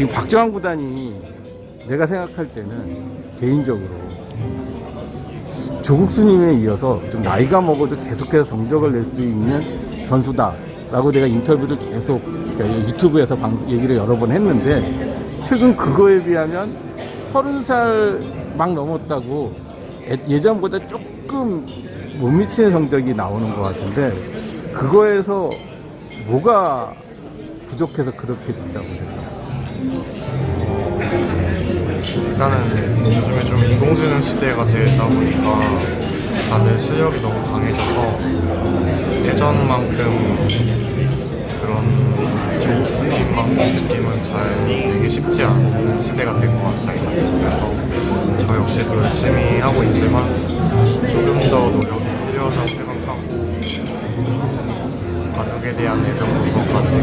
지금 박정환 구단이 내가 생각할 때는 개인적으로 조국수님에 이어서 좀 나이가 먹어도 계속해서 성적을 낼 수 있는 선수다라고 내가 인터뷰를 계속 그러니까 유튜브에서 방, 얘기를 여러 번 했는데 최근 그거에 비하면 서른 살 막 넘었다고 예- 예전보다 조금 못 미치는 성적이 나오는 것 같은데 그거에서 뭐가 부족해서 그렇게 된다고 생각해요? 일단은 요즘에 좀 인공지능 시대가 되다 보니까 다들 실력이 너무 강해져서 좀 예전만큼 그런 조수님만큼 느낌은 잘 내기 쉽지 않은 시대가 된 것 같아요. 그래서 저 역시도 열심히 하고 있지만 대한 애정도 더 가지고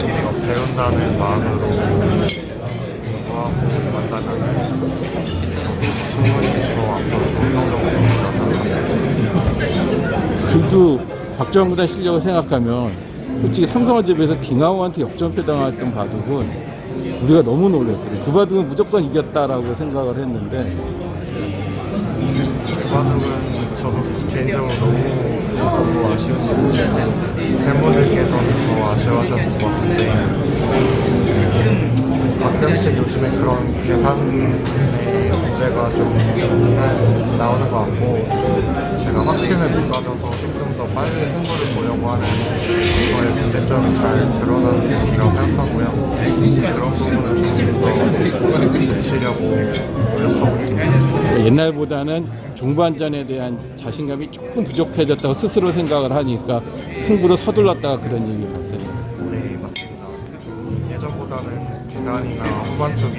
더 배운다는 마음으로 공부하고 만나면 충분히 더 앞으로 좋은 성적을 거둔다고 그래도 박정환 구단 실력을 생각하면 솔직히 삼성화재에서 딩하오한테 역전패 당했던 바둑은 우리가 너무 놀랐거든요. 그 바둑은 무조건 이겼다라고 생각을 했는데 바둑은 저도 개인적으로 너무 너무 아쉬웠는데 팬분들께서는 더 아쉬워하셨을 것 같은데 가끔씩 요즘에 그런 계산의 문제가 좀 나오는 것 같고 제가 확신을 못 가져서 조금 더 빨리 승부를 보려고 하는 저의 문제점이 잘 드러나는 부분이라고 생각하고요 그런 부분을 조금 더 고치려고 노력하고 있습니다. 옛날보다는 중반전에 대한 자신감이 조금 부족해졌다고 스스로 생각을 하니까 승부로 서둘렀다가 그런 얘기 같아요. 네 맞습니다. 좀 예전보다는 기산이나 후반 쪽이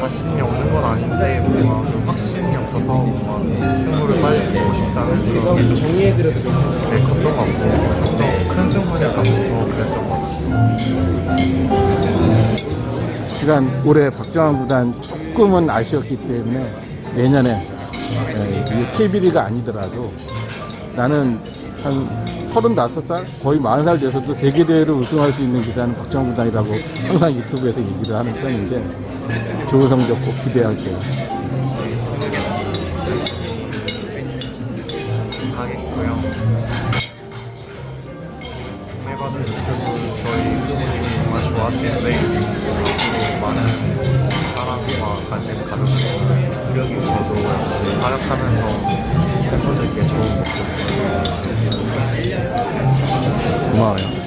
자신이 없는 건 아닌데 뭔가 좀 확신이 없어서 뭔가 승부를 빨리 보고 싶다는 그런 정리해드려도 네, 컸던 것 같고 좀더큰 승부를 가고 더 그랬던 것 같아요. 그러니까 올해 박정환 구단 조금은 아쉬웠기 때문에 내년에 예, 이게 킬비리가 아니더라도 나는 한 35살 거의 40살 돼서도 세계대회를 우승할 수 있는 기사는 박정환 구단이라고 항상 유튜브에서 얘기를 하는 편인데 좋은 성적 꼭 기대할게요. 하겠고요. 매받은 유튜브 저희 부모님이 정말 좋아하시는데 많은 관심 가져주시고 저도 열심히 활약하면서 팬분들께 좋은 모습. 고마워요.